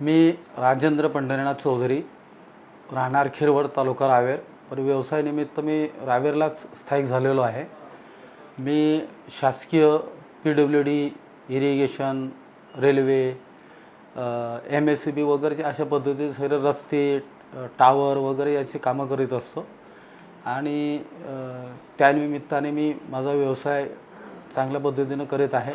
मी राजेंद्र पंढरीनाथ चौधरी राहणार खिरवड तालुका रावेर. पण व्यवसायानिमित्त मी रावेरलाच स्थायिक झालेलो आहे. मी शासकीय P W D irrigation railway M S C B वगैरेचे अशा पद्धतीचे सगळे रस्ते टावर वगैरे याची कामं करीत असतो. आणि त्यानिमित्ताने मी माझा व्यवसाय चांगल्या पद्धतीनं करीत आहे.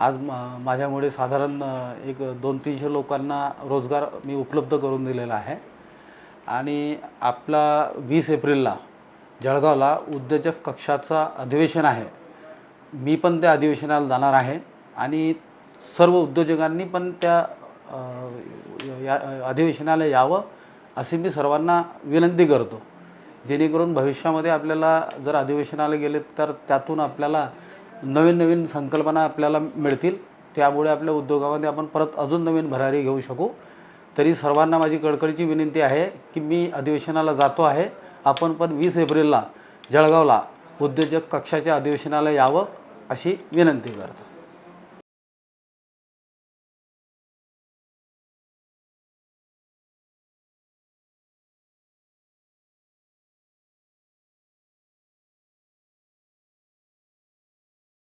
आज मा- माझ्यामुळे साधारण एक दोन तीनशे लोकांना रोजगार मी उपलब्ध करून दिलेला आहे. आणि आपला वीस एप्रिलला जळगावला उद्योजक कक्षाचा अधिवेशन आहे. मी पण त्या अधिवेशनाला जाणार आहे. आणि सर्व उद्योजकांनी पण त्या या अधिवेशनाला यावं अशी मी सर्वांना विनंती करतो. जेणेकरून भविष्यामध्ये आपल्याला जर अधिवेशनाला गेले तर त्यातून आपल्याला नवीन नवीन संकल्पना आपल्याला मिळतील. त्यामुळे आपल्या उद्योगामध्ये आपण परत अजून नवीन भरारी घेऊ शकू. तरी सर्वांना माझी कडकडीची विनंती आहे की मी अधिवेशनाला जातो आहे. आपण पण वीस एप्रिलला जळगावला उद्योजक कक्षाच्या अधिवेशनाला यावं अशी विनंती करतो.